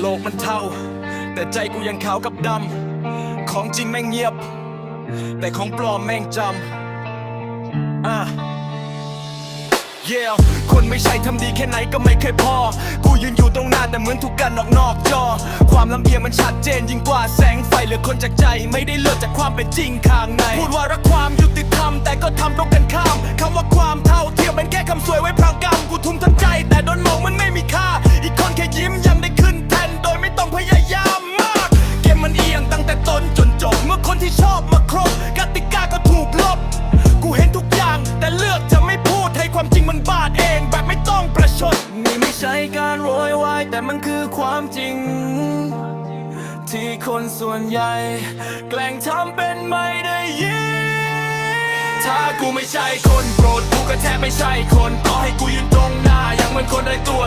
โลกมันเท่า แต่ใจกูยังขาวกับดำ ของจริงแม่งเงียบ แต่ของปลอมแม่งจำอะ yeah คนไม่ใช่ทำดีแค่ไหนก็ไม่เคยพอ กูยืนอยู่ตรงหน้าแต่เหมือนถูกกันนอกนอกจอ ความลำเอียงมันชัดเจนยิ่งกว่าแสงไฟเหลือคนจากใจ ไม่ได้เลือกจากความเป็นจริงข้างใน พูดว่ารักความยุติธรรมแต่ก็ทำตรงกัน ชอบมาครบกติกาก็ถูกลบ กูเห็นทุกอย่างแต่เลือกจะไม่พูดให้ความจริงมันบาดเองแบบไม่ต้องประชดนี่ไม่ใช่การโวยวายแต่มันคือความจริง ที่คนส่วนใหญ่ แกล้งทำเป็นไม่ได้ยินถ้ากูไม่ใช่คนโปรดกูก็แทบไม่ใช่คนต่อให้กูยืนตรงหน้ายังเหมือนคนได้ตัว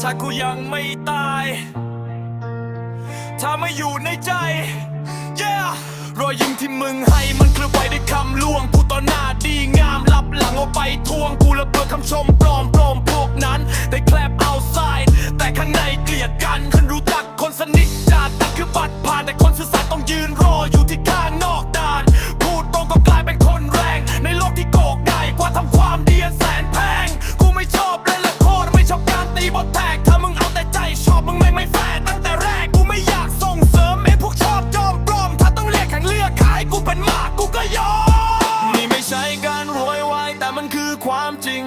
ถ้ากูยังไม่ตาย ถ้าไม่อยู่ในใจ yeah รอยยิ้มที่มึงให้มันเคลือบไว้ด้วยคำลวงกูต่อหน้าดีงามลับหลังเอาไปทวงกูระเบิดคำชมปลอมปลอมพวกนั้นได้ มันคือความจริง